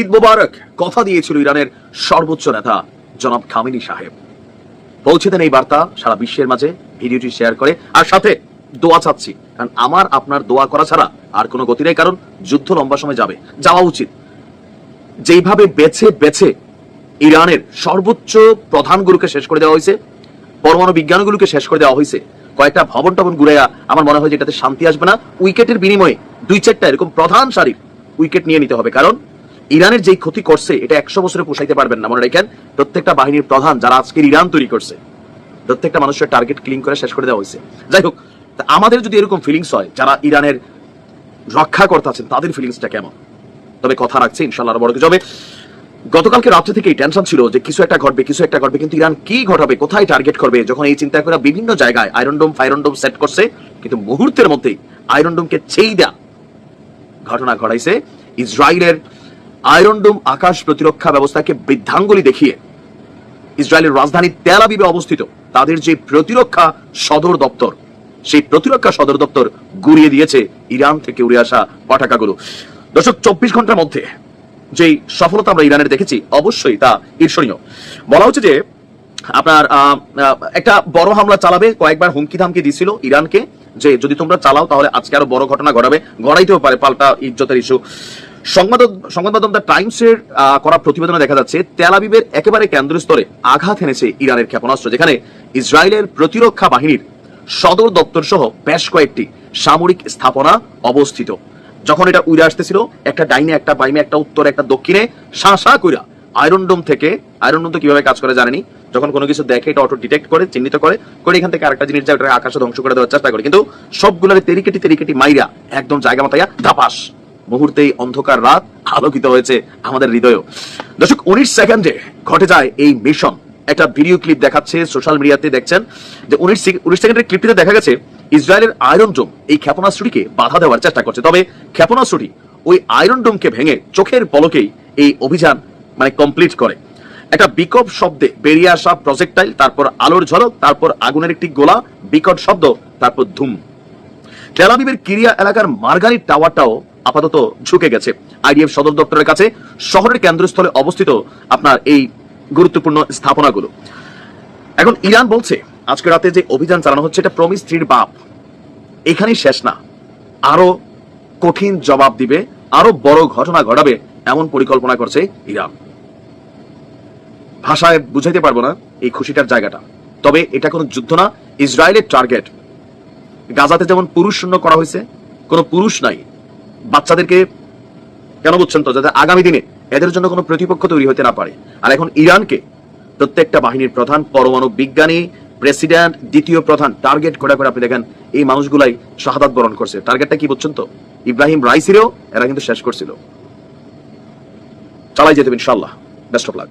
ঈদ মোবারক কথা দিয়েছিল ইরানের সর্বোচ্চ নেতা, জনাব খামিনি সাহেব। পৌঁছে দেন এই বার্তা সারা বিশ্বের মাঝে, ভিডিওটি শেয়ার করে। আর সাথে দোয়া চাচ্ছি, কারণ আমার, আপনার দোয়া করা ছাড়া আর কোনো গতি নেই, কারণ যুদ্ধ লম্বা সময় যাবে। যাওয়া উচিত। যেইভাবে বেছে বেছে ইরানের সর্বোচ্চ প্রধানগুলোকে শেষ করে দেওয়া হয়েছে, পরমাণু বিজ্ঞানগুলোকে শেষ করে দেওয়া হয়েছে, কয়েকটা ভবন টবন ঘুরাইয়া আমার মনে হয় যে এটাতে শান্তি আসবে না। উইকেটের বিনিময়ে দুই চারটা এরকম প্রধান সারির উইকেট নিয়ে নিতে হবে, কারণ ইরানের যেই ক্ষতি করছে, এটা একশো বছরে পোষাইতে পারবেন না, মনে রাখেন। প্রত্যেকটা বাহিনীর প্রধান যারা আজকের ইরান তৈরি করছে, প্রত্যেকটা মানুষের টার্গেট ক্লিন করে শেষ করে দেওয়া হয়েছে। যাই হোক আমাদের যদি এরকম ফিলিংস হয়, যারা ইরানের রক্ষাকর্তা আছেন, তাদের ফিলিংসটা কেমন? তবে কথা রাখছে ইনশাল্লাহ বড় কিছু হবে। গতকালকে রাত্রে থেকে টেনশন ছিল যে কিছু একটা ঘটবে, কিছু একটা ঘটবে, কিন্তু ইরান কি ঘটাবে, কোথায় টার্গেট করবে, যখন এই চিন্তা করে বিভিন্ন জায়গায় আয়রন ডোম ফাইরন ডোম সেট করছে, কিন্তু মুহূর্তের মধ্যেই আয়রন ডোমকে ছেই দেয়া ঘটনা ঘটাইছে। ইসরায়েলের আয়রন ডোম আকাশ প্রতিরক্ষা ব্যবস্থাকে বৃদ্ধাঙ্গুলি দেখিয়ে ইসরায়েলের রাজধানী তেল আবিবে অবস্থিত তাদের যে প্রতিরক্ষা সদর দপ্তর, সেই প্রতিরক্ষা সদর দপ্তর গুড়িয়ে দিয়েছে ইরান থেকে উড়ে আসা পটাকাগুলো দর্শক, চব্বিশ ঘণ্টার মধ্যে যেই সফলতা আমরা ইরানের দেখেছি, অবশ্যই তা ঈর্ষণীয়। বলা হচ্ছে যে আপনার একটা বড় হামলা চালাবে, কয়েকবার হুমকি ধামকি দিছিল ইরানকে যে যদি তোমরা চালাও তাহলে আজকে আরও বড় ঘটনা ঘটাবে, গড়াইতেও পারে পাল্টা ইজ্জতের ইস্যু সংবাদ সংবাদ মাধ্যম দ্য টাইমসের করা প্রতিবেদনে দেখা যাচ্ছে, তেল আবিবের একেবারে কেন্দ্রস্থলে আঘাত এনেছে ইরানের ক্ষেপণাস্ত্র, যেখানে ইসরায়েলের প্রতিরক্ষা বাহিনীর সদর দপ্তর সহ বেশ কয়েকটি সামরিক স্থাপনা অবস্থিত। যখন এটা উড়ে আসতেছিল, একটা ডাইনে, একটা বাইমে একটা উত্তরে, একটা দক্ষিণে শাঁসা কইরা আয়রন ডোম থেকে, আয়রন ডোম তো কীভাবে কাজ করে জানেনি, যখন কোনো কিছু দেখে এটা অটো ডিটেক্ট করে, চিহ্নিত করে করে এখান থেকে আরেকটা জিনিস যায় ওটা আকাশে ধ্বংস করে দেওয়ার চেষ্টা করে। কিন্তু সবগুলোর তেরিকেটি তেরিকেটি মাইরা একদম জায়গা মাতাইয়া ধাপাস মুহূর্তেই অন্ধকার রাত আলোকিত হয়েছে আমাদের হৃদয় দর্শক, উনিশ সেকেন্ডে ঘটে যায় এই মিশন। একটা ভিডিও ক্লিপ দেখাচ্ছে, সোশ্যাল মিডিয়াতে দেখছেন যে উনিশ উনিশ সেকেন্ডের ক্লিপটিতে দেখা গেছে, ইসরায়েলের আয়রন ডোম এই ক্ষেপণাস্ত্রটিকে বাধা দেওয়ার চেষ্টা করছে। তবে ক্ষেপণাস্ত্রটি ওই আয়রন ডোমকে ভেঙে চোখের পলকেই এই অভিযান মানে কমপ্লিট করে। একটা বিকট শব্দে বেরিয়ে আসা প্রজেক্টাইল তারপর আলোর ঝলক, তারপর আগুনের একটি গোলা, বিকট শব্দ, তারপর ধুম। তেলাবিবের কিরিয়া এলাকার মার্গানি টাওয়ারটাও আপাতত ঝুঁকে গেছে। আইডিএফ সদর দপ্তরের কাছে শহরের কেন্দ্রস্থলে অবস্থিত আপনার এই গুরুত্বপূর্ণ স্থাপনাগুলো। এখন ইরান বলছে, আজকে রাতে যে অভিযান চালানো হচ্ছে, এটা প্রমিস থ্রির বাপ। এখানেই শেষ না। আরও কঠিন জবাব দিবে, আরও বড় ঘটনা ঘটাবে এমন পরিকল্পনা করছে ইরান। ভাষায় বুঝাইতে পারব না এই খুশিটার জায়গাটা। তবে এটা কোনো যুদ্ধ না, ইসরায়েলের টার্গেট গাজাতে যেমন পুরুষ শূন্য করা হয়েছে, কোনো পুরুষ নাই বাচ্চাদেরকে কেন বুঝছেন তো? যাতে আগামী দিনে এদের জন্য কোনো প্রতিপক্ষ তৈরি হতে না পারে। আর এখন ইরানকে প্রত্যেকটা বাহিনীর প্রধান পরমাণু বিজ্ঞানী, প্রেসিডেন্ট, দ্বিতীয় প্রধান টার্গেট করে করে আপনি দেখেন এই মানুষগুলাই শাহাদাত বরণ করছে। টার্গেটটা কি বুঝছেন তো? ইব্রাহিম রাইসিরেও এরা কিন্তু শেষ করছিল। চালাই যেতে ইনশাল্লাহ বেস্ট অফ লাক